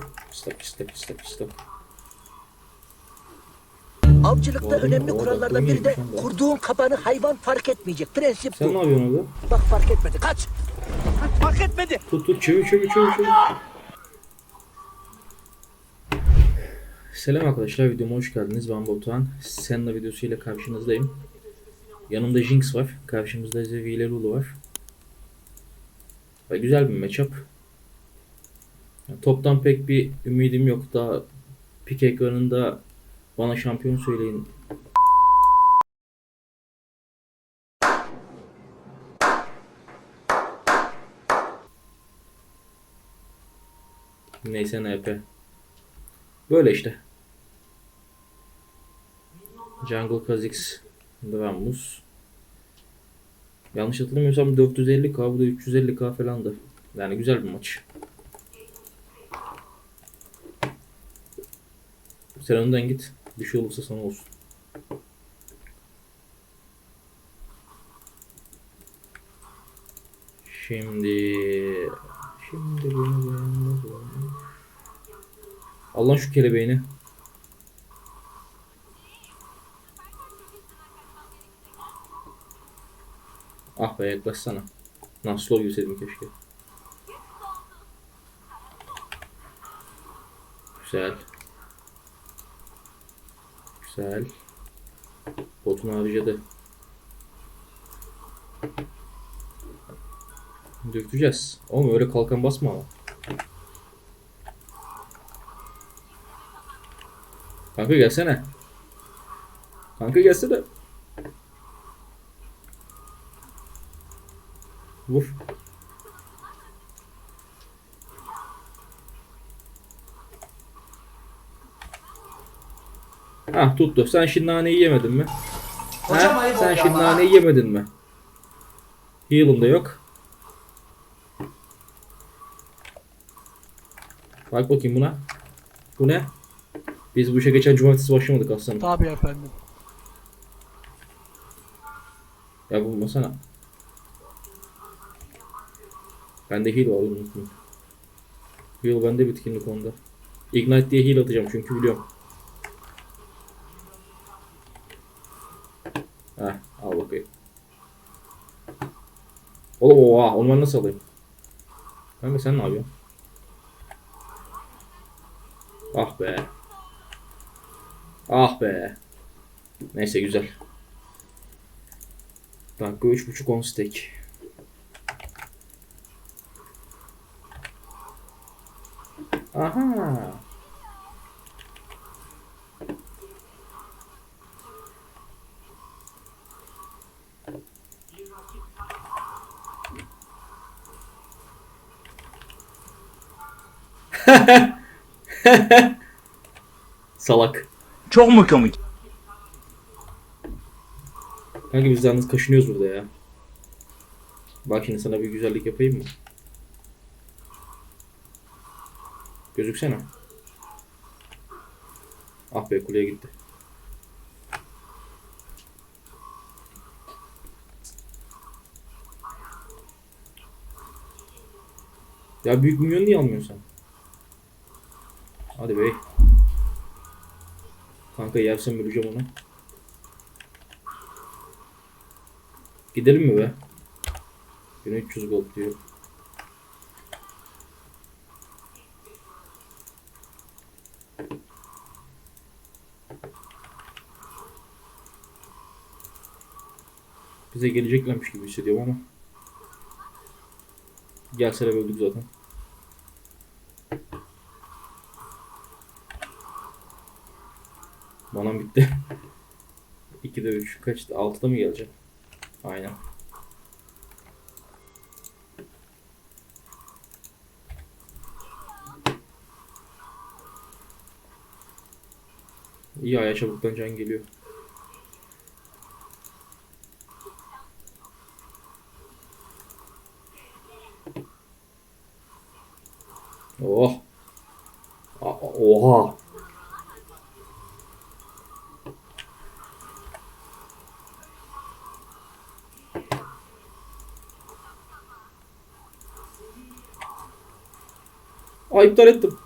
hadi. Stop stop stop stop. Avcılıkta Oğlum, önemli kurallardan aklım biri de bu. kurduğun kabanı hayvan fark etmeyecek. Prensip Sen ne bu. yapıyorsun orada? Bak fark etmedi. Kaç. Kaç, Fark etmedi. Tut tut çevir çevir çevir çevir. Selam arkadaşlar videoma hoş geldiniz. Ben Batuhan. Senna videosuyla karşınızdayım. Yanımda Jinx var. Karşımızda Zevi ile Lulu var. Ve güzel bir matchup. Toptan pek bir ümidim yok. Daha pik ekranında bana şampiyon söyleyin. Neyse ne yapıyor. Böyle işte. Jungle Kha'Zix Dramus. Yanlış hatırlamıyorsam 450k bu da 350k falandı. Yani güzel bir maç. Sen önden git. Bir şey olursa sana olsun. Şimdi şimdi beni beğenmez olmuş. Allah şu kelebeğini. Ah be yaklaşsana. Nasıl oluyor keşke. Güzel. Güzel. Botunu harcadı. Dürteceğiz. Oğlum öyle kalkan basma ama. Kanka gelsene. Kanka gelsene. Vur. Ah tuttu. Sen şimdi naneyi yemedin mi? Hocam ha? Sen şimdi ama. naneyi yemedin mi? Heal'ım da yok. Bak bakayım buna. Bu ne? Biz bu işe geçen cumartesi başlamadık aslında. Tabii efendim. Ya bulmasana. Bende heal var unutma. Heal bende bitkinlik onda. Ignite diye heal atacağım çünkü biliyorum. Heh al bakayım. Oğlum oha onu ben nasıl alayım? Kanka sen ne yapıyorsun? Ah be. Ah be. Neyse güzel. Dakika 3.5 on stack. Aha. Salak. Çok mu komik? Kanka biz yalnız kaşınıyoruz burada ya. Bak şimdi sana bir güzellik yapayım mı? Gözüksene. Ah be kuleye gitti. Ya büyük milyon niye almıyorsun sen? Hadi bey. Kanka yersen böleceğim onu. Gidelim mi be? 1300 gold diyor. Bize geleceklermiş gibi hissediyorum ama. Gelsene böldük zaten. Manam bitti. 2'de 3 kaçtı? 6'da mı gelecek? Aynen. İyi aya çabuktan can geliyor. Oh. Oha. Aa iptal ettim.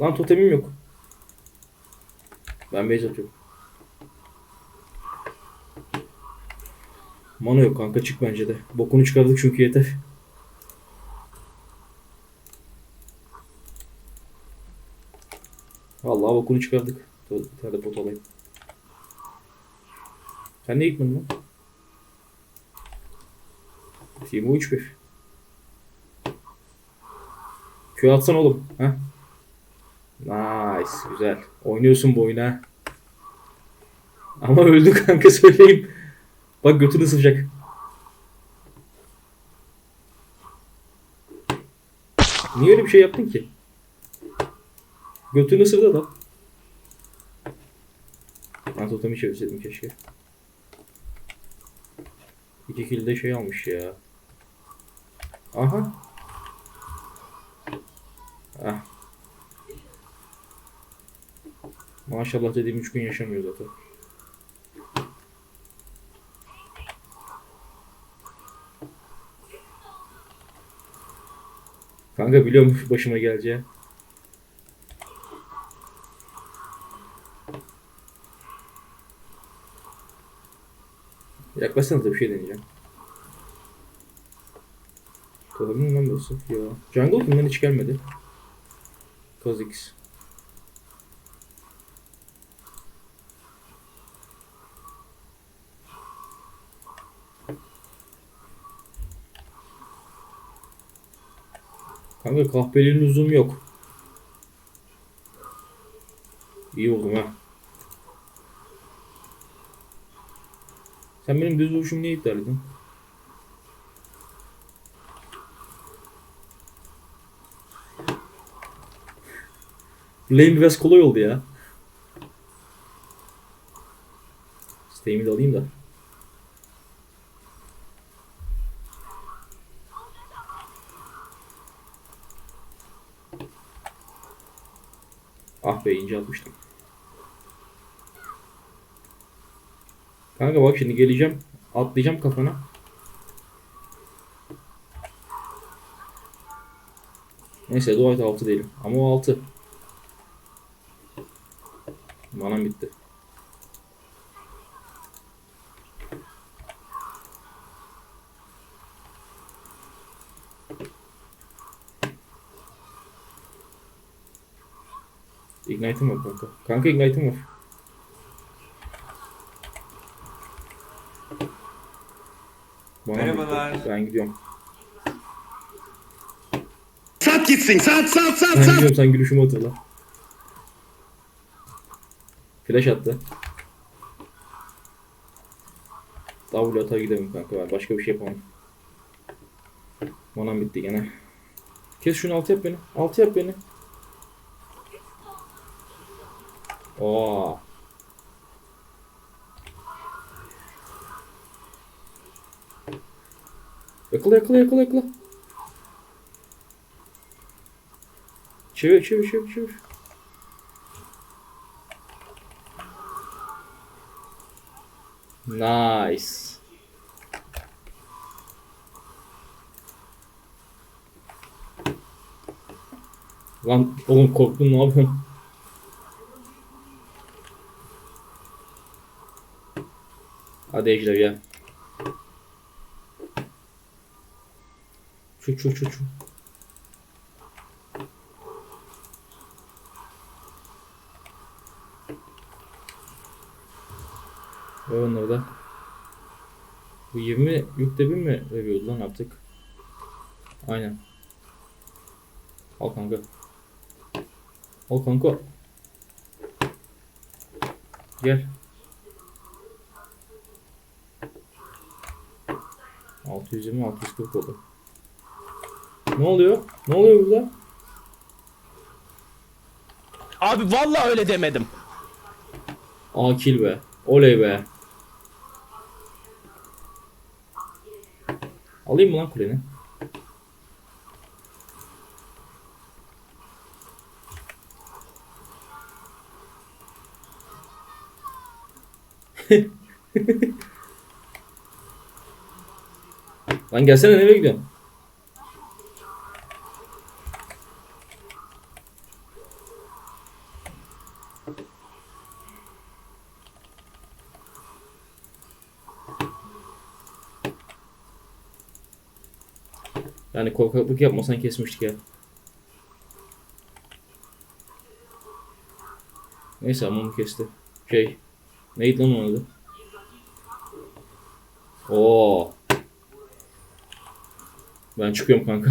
Lan totemim yok. Ben base atıyorum. Mana yok kanka çık bence de. Bokunu çıkardık çünkü yeter. Vallahi bokunu çıkardık. Bir tane pot alayım. Sen ne yıkmadın lan? Timo 3-1. Q atsan oğlum. Ha? Nice. Güzel. Oynuyorsun bu oyunu ha. Ama öldü kanka söyleyeyim. Bak götünü ısıracak. Niye öyle bir şey yaptın ki? Götünü ısırdı adam. Ben totemi çevirseydim keşke. İki kill de şey almış ya. Aha. Ah. Maşallah dediğim 3 gün yaşamıyor zaten. Kanka biliyorum başıma geleceği. Yaklaşsana da bir şey deneyeceğim. Mi lan burası? Ya. Jungle bundan hiç gelmedi. Kha'Zix. Kanka kahpeliğin lüzumu yok. İyi oldum ha. Sen benim düz vuruşumu niye iptal ettin? Lane biraz kolay oldu ya. Steam'i de alayım da. Ah be ince atmıştım. Kanka bak şimdi geleceğim. Atlayacağım kafana. Neyse Dwight 6 değilim. Ama o 6. Manam bitti. Ignite'ım var kanka. Kanka Ignite'ım var. Bitti. Merhabalar. Ben gidiyorum. Sat gitsin. Sat sat sat Ben sat. gidiyorum sen gülüşümü hatırla. Flash attı. W atar gidelim kanka ben başka bir şey yapamam. Manam bitti gene. Kes şunu altı yap beni. Altı yap beni. Oo. Yakala yakala yakala yakala. Çevir çevir çevir çevir. Nice. Lan oğlum korktum ne yapıyorsun? Hadi Ejder gel. Şu şu şu şu. Ve onları da. Bu 20 yükte bir mi veriyordu lan artık? Aynen. Al kanka. Al kanka. Gel. 620 640 oldu. Ne oluyor? Ne oluyor burada? Abi vallahi öyle demedim. Aa kill be. Oley be. Alayım mı lan kuleni? Lan gelsene nereye gidiyorsun? Yani korkaklık yapmasan kesmiştik ya. Neyse ama amamı kesti. Şey. Neydi lan onun adı? Oo. Ben çıkıyorum kanka.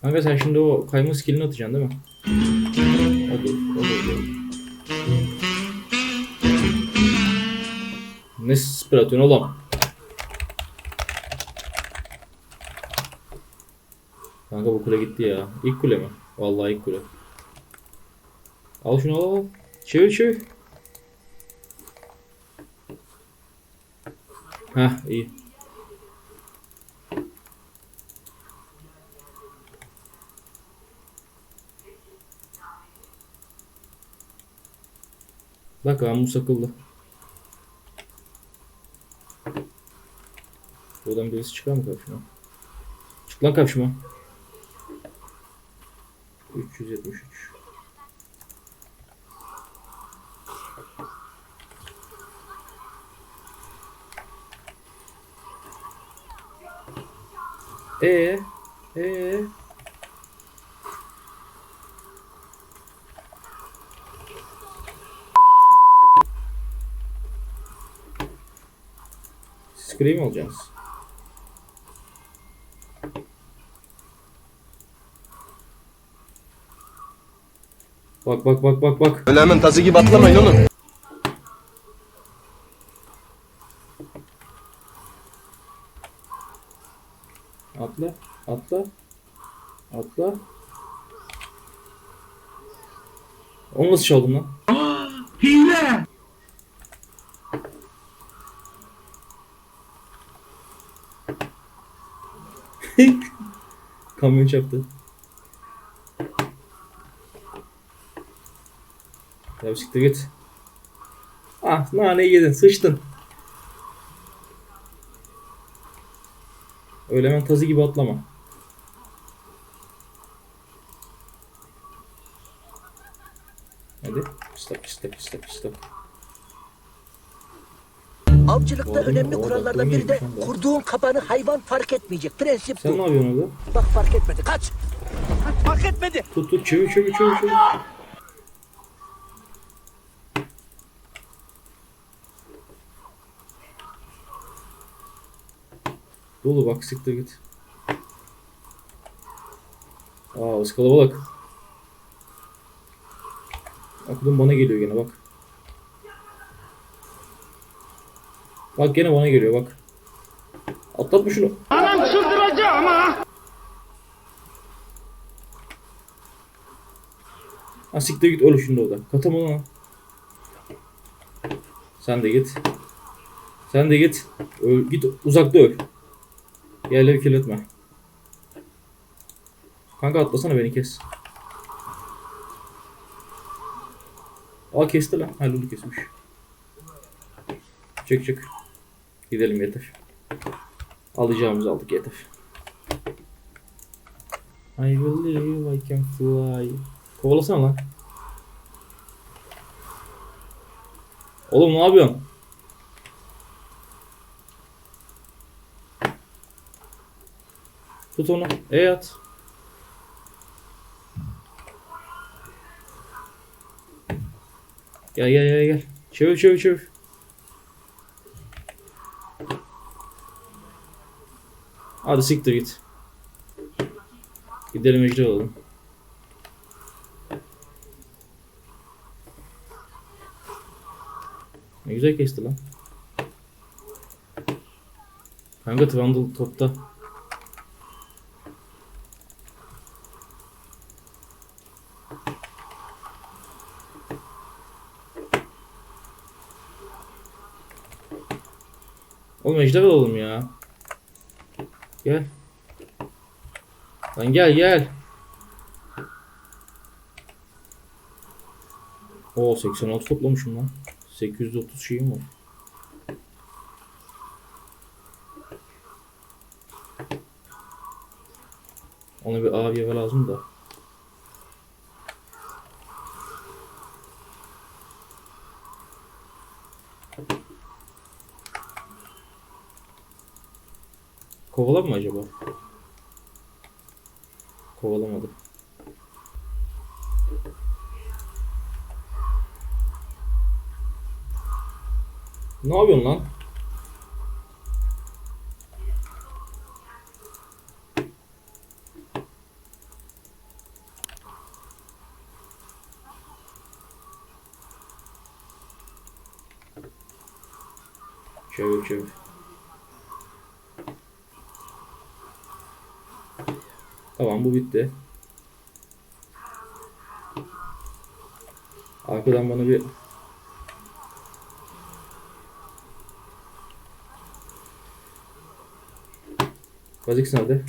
Kanka sen şimdi o kayma skillini atacaksın değil mi? Hadi, hadi, hadi. Ne spray atıyorsun oğlum? Kanka bu kule gitti ya. İlk kule mi? Vallahi ilk kule. Al şunu al. Çevir çevir. Heh iyi. Bak Amu sakıldı. Buradan birisi çıkar mı karşıma? Çık lan karşıma. 373. Ee. Siz kuleyi mi alacaksınız? Bak bak bak bak bak. Öyle hemen tazı gibi atlamayın oğlum. Atla. Onu nasıl çaldın lan? Hile! Kamyon çarptı. Ya siktir git. Ah nane yedin sıçtın. Öyle hemen tazı gibi atlama. Hadi. Stop stop stop stop. Avcılıkta Oğlum, önemli kurallardan biri de kurduğun kabanı hayvan fark etmeyecek. Prensip Sen ne bu. yapıyorsun orada? Bak fark etmedi. Kaç. Fark etmedi. Tut tut çevir çevir çevir çevir. Dolu bak siktir git. Aa ıskala balık. Aklım bana geliyor gene bak. Bak gene bana geliyor bak. Atlatma şunu. Ha siktir git öl şimdi orada. Katama lan. Sen de git. Sen de git. Öl, git uzakta öl. Yerleri kirletme. Kanka atlasana beni kes. Aa kesti lan. Ha Lulu kesmiş. Çık çık. Gidelim yeter. Alacağımızı aldık yeter. I believe I can fly. Kovalasana lan. Oğlum ne yapıyorsun? Tut onu. E at. Gel gel gel gel. Çevir çevir çevir. Hadi siktir git. Gidelim ejder alalım. Ne güzel kesti lan. Kanka Trundle topta. Oğlum ejder alalım ya. Gel. Lan gel gel. Oo 86 toplamışım lan. 830 şeyim var. Ona bir abi eve lazım da. Kovalar mı acaba? Kovalamadı. Ne yapıyorsun lan? Çevir çevir. Tamam bu bitti. Arkadan bana bir Kha'Zix nerede?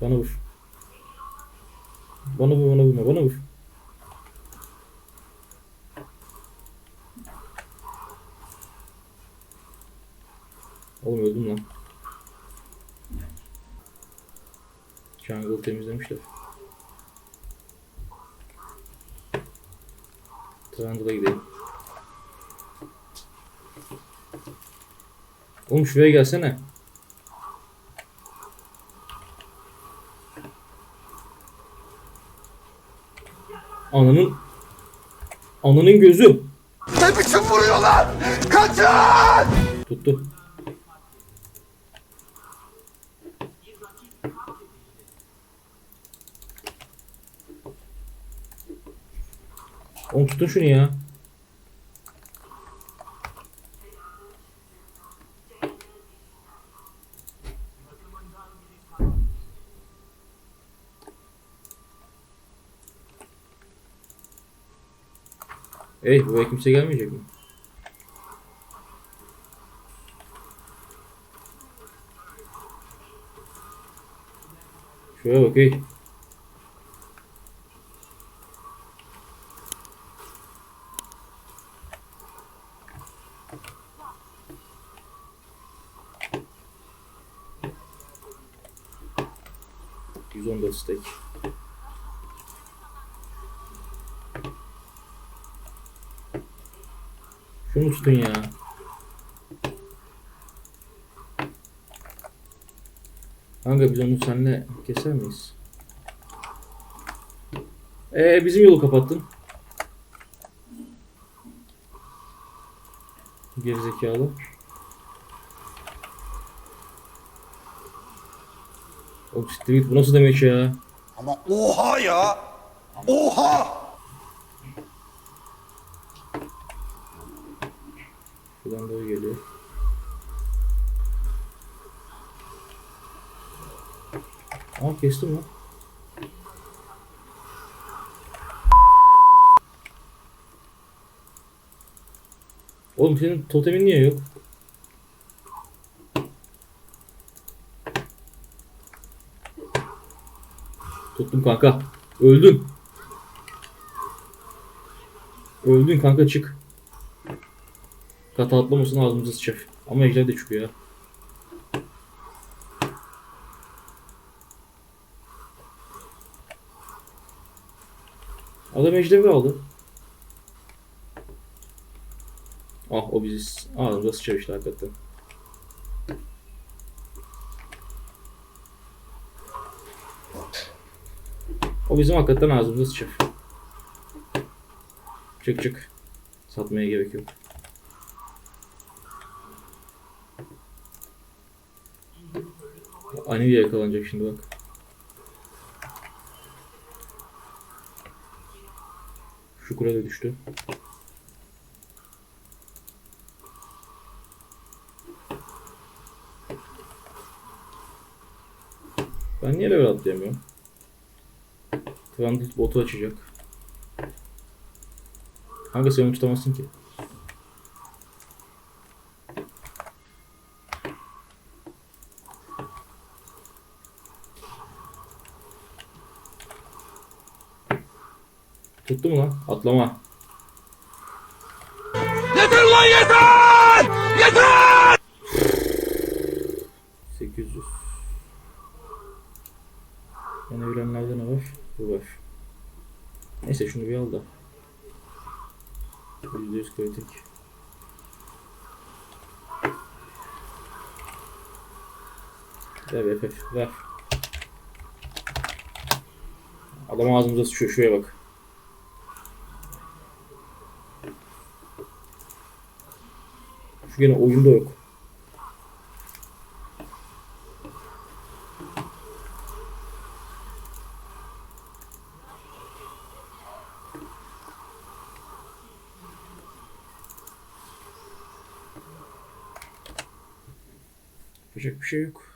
Bana vur. Bana vur, bana vurma, bana vur. Oğlum öldüm lan. Jungle temizlemişler. Trundle'a gidelim. Oğlum şuraya gelsene. Ananın Ananın gözü. Ne biçim vuruyorlar? Kaçın! Tuttu. Oğlum tutun şunu ya. Ey buraya kimse gelmeyecek mi? Şuraya bak ey. Yüz on dört steak. Şunu tutun ya. Kanka biz onu seninle keser miyiz? Ee bizim yolu kapattın. Gerizekalı. Oğlum siktir git bu nasıl demek ya? Ama oha ya! Oha! Şuradan doğru geliyor. Aa kestim lan. Oğlum senin totemin niye yok? Tuttum kanka. Öldün. Öldün kanka çık. Kata atlamasın ağzımıza sıçar. Ama ejder de çıkıyor ya. Adam ejderi aldı. Ah o bizi ağzımıza sıçar işte hakikaten. Bizim hakikaten ağzımıza sıçar. Çık çık. Satmaya gerek yok. Anivia yakalanacak şimdi bak. Şu kule de düştü. Ben niye level atlayamıyorum? Transit botu açacak. Kanka sen onu tutamazsın ki. Tuttu mu lan? Atlama. %100 kritik. Ver ver ver. Adam ağzımıza sıçıyor şuraya bak. Şu gene oyunda yok. Yapacak bir şey yok.